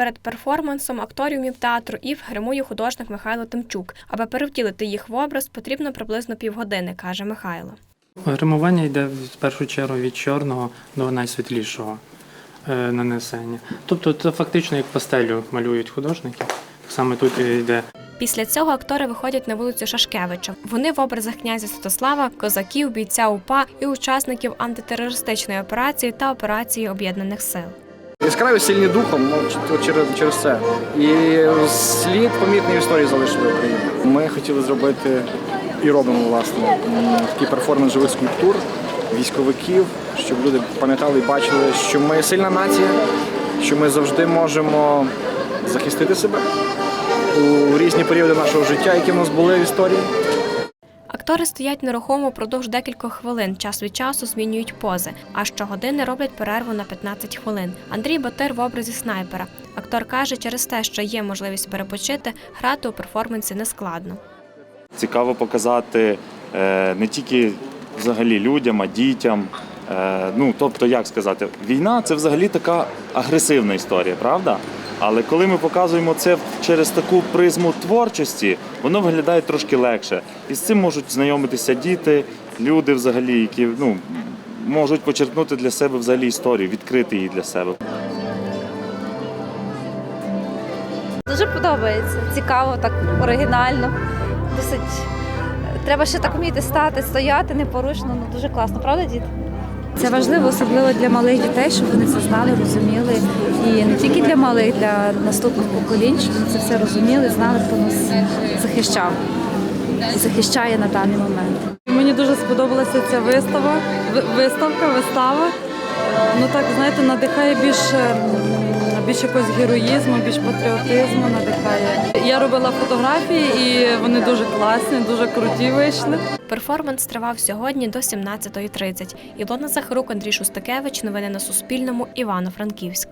Перед перформансом акторів мівтеатру ІВ гримує художник Михайло Тимчук. Аби перевтілити їх в образ, потрібно приблизно півгодини, каже Михайло. Гримування йде в першу чергу від чорного до найсвітлішого е, нанесення. Тобто це фактично як пастелю малюють художники. Саме тут і йде Після цього актори виходять на вулицю Шашкевича. Вони в образах князя Святослава, козаків, бійця УПА і учасників антитерористичної операції та операції Об'єднаних Сил. Яскраві сильні духом ну, через, через це. І слід помітний в історії залишили України. Ми хотіли зробити і робимо власне такий перформанс живих скульптур, військовиків, щоб люди пам'ятали і бачили, що ми сильна нація, що ми завжди можемо захистити себе у різні періоди нашого життя, які в нас були в історії. Актори стоять нерухомо впродовж декількох хвилин, час від часу змінюють пози, а щогодини роблять перерву на 15 хвилин. Андрій Батир в образі снайпера. Актор каже, через те, що є можливість перепочити, грати у перформансі не складно. Цікаво показати е, не тільки взагалі людям, а дітям. Е, ну, тобто, як сказати, війна це взагалі така агресивна історія, правда? Але коли ми показуємо це через таку призму творчості, воно виглядає трошки легше. І з цим можуть знайомитися діти, люди взагалі, які ну, можуть почерпнути для себе взагалі історію, відкрити її для себе. Дуже подобається. Цікаво, так оригінально. Досить треба ще так вміти стати, стояти непорушно. Ну дуже класно, правда, діти? Це важливо, особливо для малих дітей, щоб вони це знали, розуміли. І не тільки для малих, для наступних поколінь, щоб вони це все розуміли, знали, хто нас захищав і захищає на даний момент. Мені дуже сподобалася ця вистава, виставка, вистава. Ну так, знаєте, надихає більше, більш якогось героїзму, більш патріотизму надихає. Я робила фотографії і вони дуже класні, дуже круті вийшли. Перформанс тривав сьогодні до 17.30. Ілона Захарук, Андрій Шустакевич. Новини на Суспільному. Івано-Франківськ.